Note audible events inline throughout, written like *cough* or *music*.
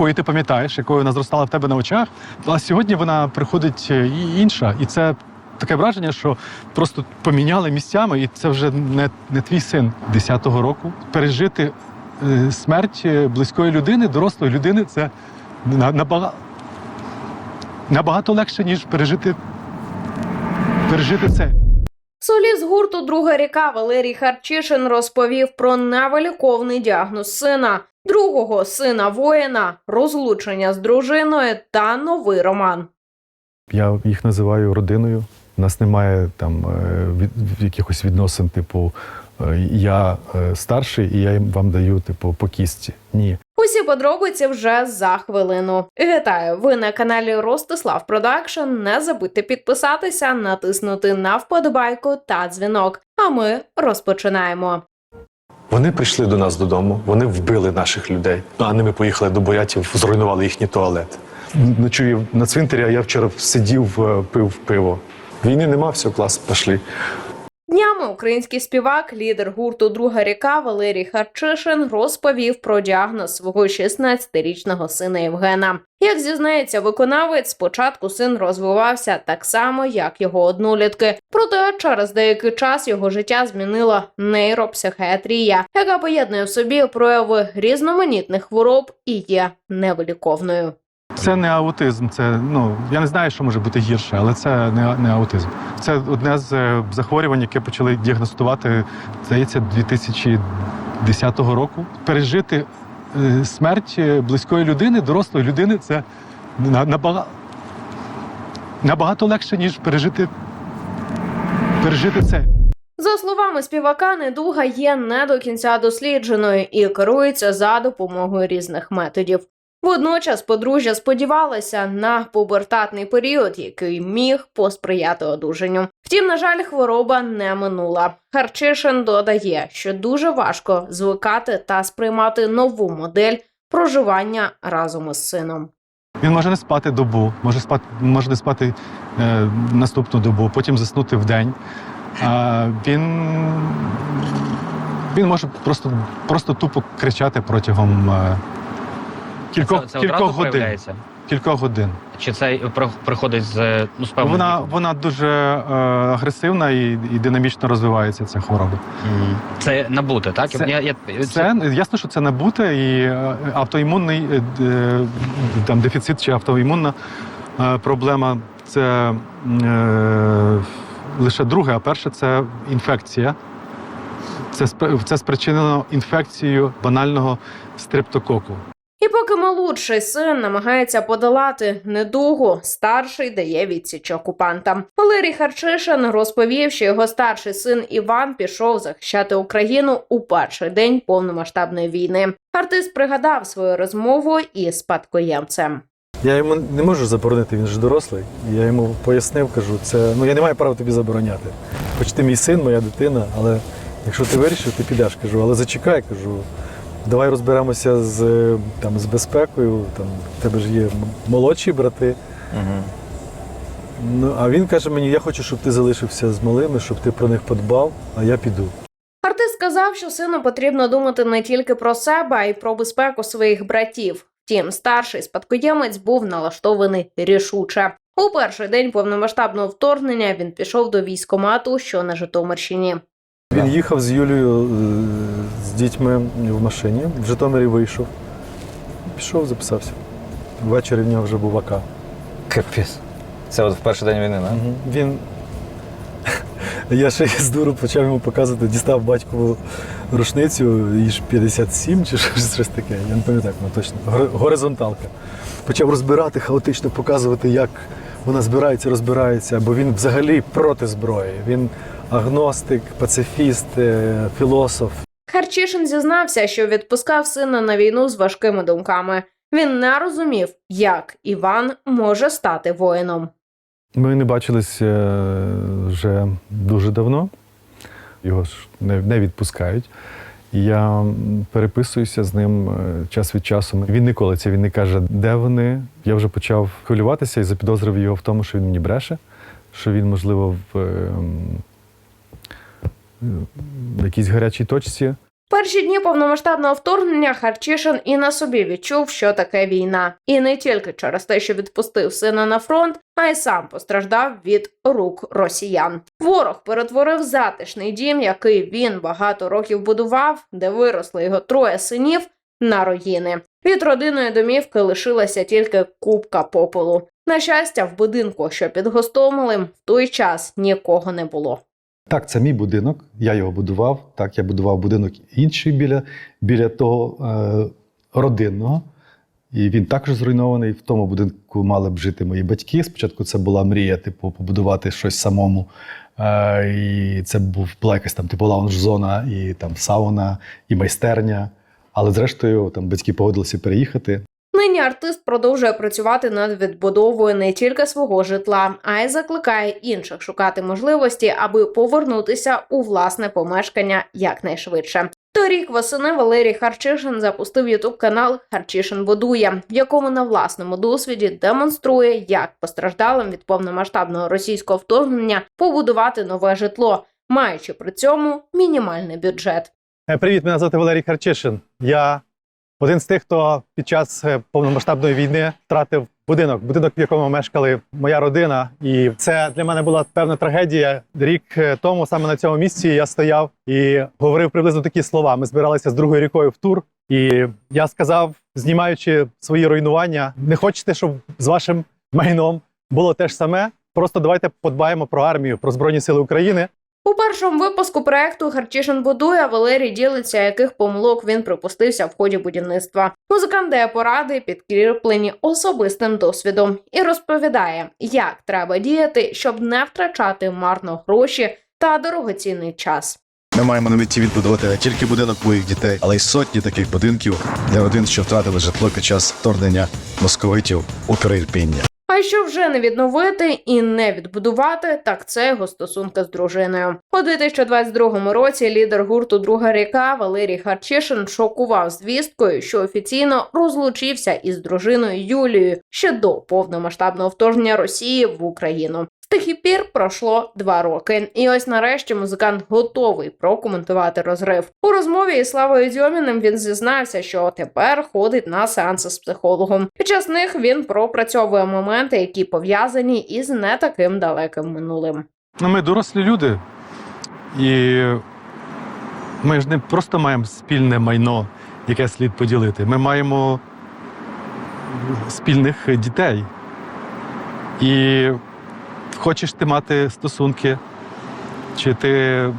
якої ти пам'ятаєш, якою вона зростала в тебе на очах. А сьогодні вона приходить е, інша. І це таке враження, що просто поміняли місцями, і це вже не, не твій син 10-го року. Пережити е, смерть е, близької людини, дорослої людини, це набагато, набагато легше, ніж пережити, пережити це. Соліст гурту Друга ріка Валерій Харчишин розповів про невиліковний діагноз сина, другого сина воїна, розлучення з дружиною та новий роман. Я їх називаю родиною. У нас немає там е, від, якихось відносин, типу е, я е, старший і я вам даю, типу, по кістці. Ні. Усі подробиці вже за хвилину. Вітаю! Ви на каналі Ростислав Продакшн. Не забудьте підписатися, натиснути на вподобайку та дзвінок. А ми розпочинаємо. Вони прийшли до нас додому, вони вбили наших людей. А не ми поїхали до бурятів, зруйнували їхній туалет. Ночую на цвинтарі, а я вчора сидів, е, пив пиво. Війни нема, все, клас, пішли. Днями український співак, лідер гурту Друга ріка Валерій Харчишин розповів про діагноз свого 16-річного сина Євгена. Як зізнається виконавець, спочатку син розвивався так само, як його однолітки. Проте через деякий час його життя змінила нейропсихіатрія, яка поєднує в собі прояви різноманітних хвороб і є невиліковною. Це не аутизм, це ну я не знаю, що може бути гірше, але це не, не аутизм. Це одне з е, захворювань, яке почали діагностувати, здається, 2010 року. Пережити е, смерть е, близької людини, дорослої людини, це на- набагато, набагато легше, ніж пережити, пережити це. За словами співака, недуга є не до кінця дослідженою і керується за допомогою різних методів. Водночас подружжя сподівалося на пубертатний період, який міг посприяти одужанню. Втім, на жаль, хвороба не минула. Харчишин додає, що дуже важко звикати та сприймати нову модель проживання разом із сином. Він може не спати добу, може спати, може не спати е, наступну добу, потім заснути в день. А він, він може просто, просто тупо кричати протягом е, кількох, це, це кількох годин. проявляється? Кількох годин. Чи це приходить з ну, з певним Вона, віком? вона дуже е, агресивна і, і динамічно розвивається ця хвороба. Мгм. Це набути, так? Це- я, я, Це ясно, що це набуте і е, автоімунний е, е, там дефіцит чи автоімунна е, проблема. Це е, лише друге, а перше це інфекція. Це, це спричинено інфекцією банального стрептококу. І поки молодший син намагається подолати недугу, старший дає відсіч окупантам. Валерій Харчишин розповів, що його старший син Іван пішов захищати Україну у перший день повномасштабної війни. Артист пригадав свою розмову із спадкоємцем. Я йому не можу заборонити, він ж дорослий. Я йому пояснив, кажу, це ну я не маю права тобі забороняти. Хоч ти мій син, моя дитина, але якщо ти вирішив, ти підеш, кажу, але зачекай, кажу. Давай розберемося з, там, з безпекою. Там, в тебе ж є молодші брати. Ну, а він каже мені, я хочу, щоб ти залишився з малими, щоб ти про них подбав, а я піду. Артист сказав, що сину потрібно думати не тільки про себе, а й про безпеку своїх братів. Втім, старший спадкоємець був налаштований рішуче. У перший день повномасштабного вторгнення він пішов до військомату, що на Житомирщині. Він їхав з Юлією е, дітьми в машині, в Житомирі вийшов. Пішов, записався. Ввечері в нього вже був АК. Капець. Це от в перший день війни, так? Він. *laughs* Я ще з дуру почав йому показувати, дістав батькову рушницю, їй ж 57 чи щось, таке. Я не пам'ятаю, точно. Горизонталка. Почав розбирати, хаотично показувати, як вона збирається, розбирається, бо він взагалі проти зброї. Він агностик, пацифіст, е, філософ. Харчишин зізнався, що відпускав сина на війну з важкими думками. Він не розумів, як Іван може стати воїном. Ми не бачились е, вже дуже давно. Його ж не, відпускають. Я переписуюся з ним е, час від часу. Він не колиться, він не каже, де вони. Я вже почав хвилюватися і запідозрив його в тому, що він мені бреше, що він, можливо, в, е, м, в якійсь гарячій точці. Перші дні повномасштабного вторгнення Харчишин і на собі відчув, що таке війна, і не тільки через те, що відпустив сина на фронт, а й сам постраждав від рук росіян. Ворог перетворив затишний дім, який він багато років будував, де виросли його троє синів, на руїни. Від родинної домівки лишилася тільки купка попелу. На щастя, в будинку, що під Гостомелем, в той час нікого не було. Так, це мій будинок. Я його будував. Так, я будував будинок інший біля, біля того е, родинного. І він також зруйнований. В тому будинку мали б жити мої батьки. Спочатку це була мрія, типу, побудувати щось самому. Е, і це була якась там типу лаунж-зона, і там сауна, і майстерня. Але зрештою там батьки погодилися переїхати. Нині артист продовжує працювати над відбудовою не тільки свого житла, а й закликає інших шукати можливості, аби повернутися у власне помешкання якнайшвидше. Торік восени Валерій Харчишин запустив ютуб канал Харчишин будує, в якому на власному досвіді демонструє, як постраждалим від повномасштабного російського вторгнення побудувати нове житло, маючи при цьому мінімальний бюджет. Е, Привіт, мене звати Валерій Харчишин. Я один з тих, хто під час е, повномасштабної війни втратив будинок, будинок, в якому мешкали моя родина. І це для мене була певна трагедія. Рік е, тому, саме на цьому місці, я стояв і говорив приблизно такі слова. Ми збиралися з другою рікою в тур, і я сказав, знімаючи свої руйнування, не хочете, щоб з вашим майном було те ж саме. Просто давайте подбаємо про армію, про збройні сили України. У першому випуску проекту Харчишин будує Валерій ділиться, яких помилок він припустився в ході будівництва. Музикант дає поради, підкріплені особистим досвідом, і розповідає, як треба діяти, щоб не втрачати марно гроші та дорогоцінний час. Ми маємо на меті відбудувати не тільки будинок моїх дітей, але й сотні таких будинків для родин, що втратили житло під час вторгнення московитів у Прирпіння. А що вже не відновити і не відбудувати, так це його стосунки з дружиною. У 2022 році лідер гурту Друга ріка Валерій Харчишин шокував звісткою, що офіційно розлучився із дружиною Юлією ще до повномасштабного вторгнення Росії в Україну. Тих пір пройшло два роки, і ось нарешті музикант готовий прокоментувати розрив. У розмові із Славою Дьоміним він зізнався, що тепер ходить на сеанси з психологом. Під час них він пропрацьовує моменти, які пов'язані із не таким далеким минулим. Ну, ми дорослі люди. І ми ж не просто маємо спільне майно, яке слід поділити. Ми маємо спільних дітей. І хочеш ти мати стосунки, чи ти е,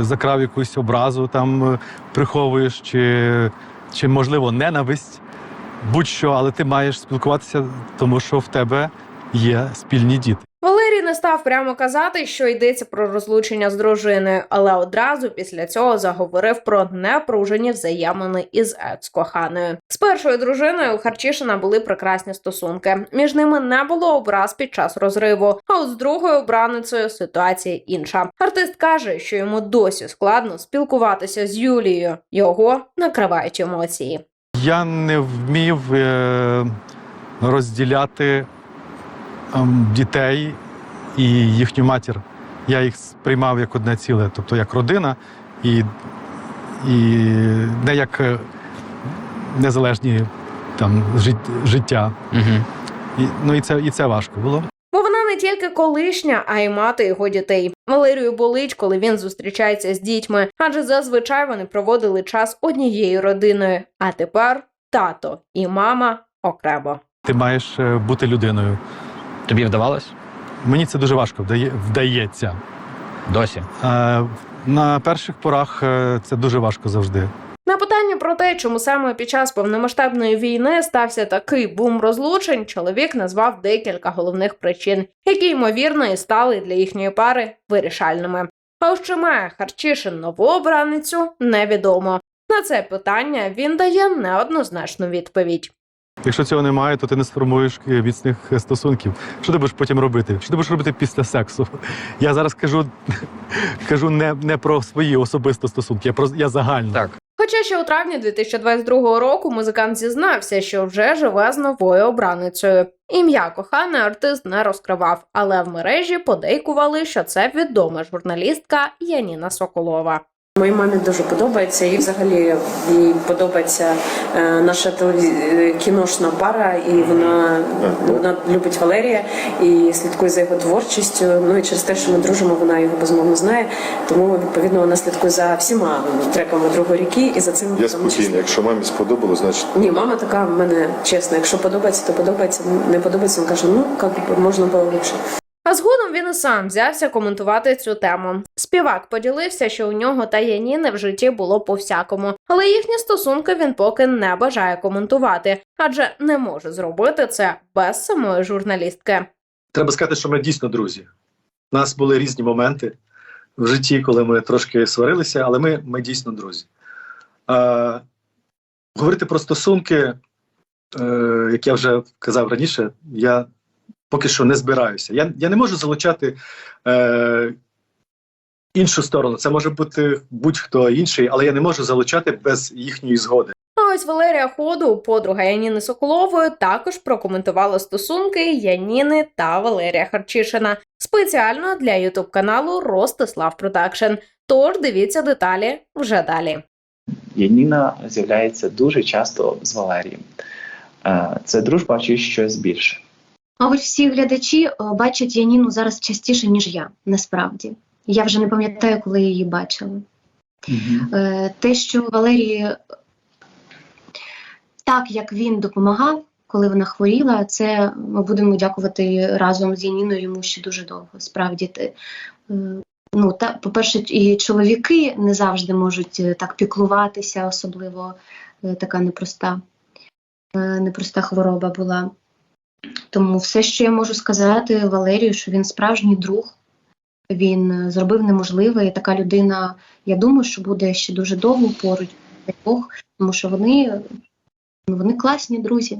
закрав якусь образу, там е, приховуєш, чи, чи можливо ненависть, будь-що, але ти маєш спілкуватися, тому що в тебе є спільні діти. Валерій не став прямо казати, що йдеться про розлучення з дружиною, але одразу після цього заговорив про непружені взаємини із екс-коханою. З першою дружиною у Харчишина були прекрасні стосунки. Між ними не було образ під час розриву. А от з другою обраницею ситуація інша. Артист каже, що йому досі складно спілкуватися з Юлією. Його накривають емоції. Я не вмів е, розділяти ем, дітей і їхню матір. Я їх сприймав як одне ціле, тобто як родина, і, і не як е, незалежні там, жит- життя. Угу. І, ну, і, це, і це важко було. Бо вона не тільки колишня, а й мати його дітей. Валерію болить, коли він зустрічається з дітьми, адже зазвичай вони проводили час однією родиною. А тепер тато і мама окремо. Ти маєш е, бути людиною. Тобі вдавалось? Мені це дуже важко вдає, вдається. Досі. Е, на перших порах е, це дуже важко завжди. На питання про те, чому саме під час повномасштабної війни стався такий бум розлучень, чоловік назвав декілька головних причин, які ймовірно і стали для їхньої пари вирішальними. А ось чи має Харчишин нову обраницю, невідомо. На це питання він дає неоднозначну відповідь. Якщо цього немає, то ти не сформуєш е, міцних е, стосунків. Що ти будеш потім робити? Що ти будеш робити після сексу? *laughs* Я зараз кажу, *laughs* кажу не, не про свої особисті стосунки, я про я загально. Так. Хоча ще у травні 2022 року музикант зізнався, що вже живе з новою обраницею. Ім'я коханий артист не розкривав, але в мережі подейкували, що це відома журналістка Яніна Соколова. Моїй мамі дуже подобається, і взагалі їй подобається е, наша телеві... е, кіношна пара, і вона, вона любить Валерія і слідкує за його творчістю. Ну і через те, що ми дружимо, вона його безумовно знає. Тому відповідно вона слідкує за всіма треками другої ріки і за цим Я в спокійний. Якщо мамі сподобалось, значить Ні, мама така в мене чесна. Якщо подобається, то подобається. Не подобається, він каже, ну як можна було лучше. А згодом він і сам взявся коментувати цю тему. Співак поділився, що у нього та Яніни в житті було по-всякому, але їхні стосунки він поки не бажає коментувати, адже не може зробити це без самої журналістки. Треба сказати, що ми дійсно друзі. У нас були різні моменти в житті, коли ми трошки сварилися, але ми, ми дійсно друзі. А, говорити про стосунки, е, як я вже казав раніше, я поки що не збираюся. Я, я не можу залучати е, іншу сторону. Це може бути будь-хто інший, але я не можу залучати без їхньої згоди. А ось Валерія Ходу, подруга Яніни Соколової, також прокоментувала стосунки Яніни та Валерія Харчишина спеціально для ютуб каналу Ростислав Продакшн. Тож дивіться деталі вже далі. Яніна з'являється дуже часто з Валерієм. Е, Це дружба чи щось більше? Мабуть, всі глядачі е, бачать Яніну зараз частіше, ніж я, насправді. Я вже не пам'ятаю, коли її бачила. Е, Те, що Валерій, так як він допомагав, коли вона хворіла, це ми будемо дякувати разом з Яніною йому ще дуже довго. Справді, е, ну та по-перше, і чоловіки не завжди можуть так піклуватися, особливо така непроста, непроста хвороба була. Тому все, що я можу сказати Валерію, що він справжній друг. Він е, зробив неможливе, і така людина, я думаю, що буде ще дуже довго поруч Бог, тому що вони, вони класні друзі.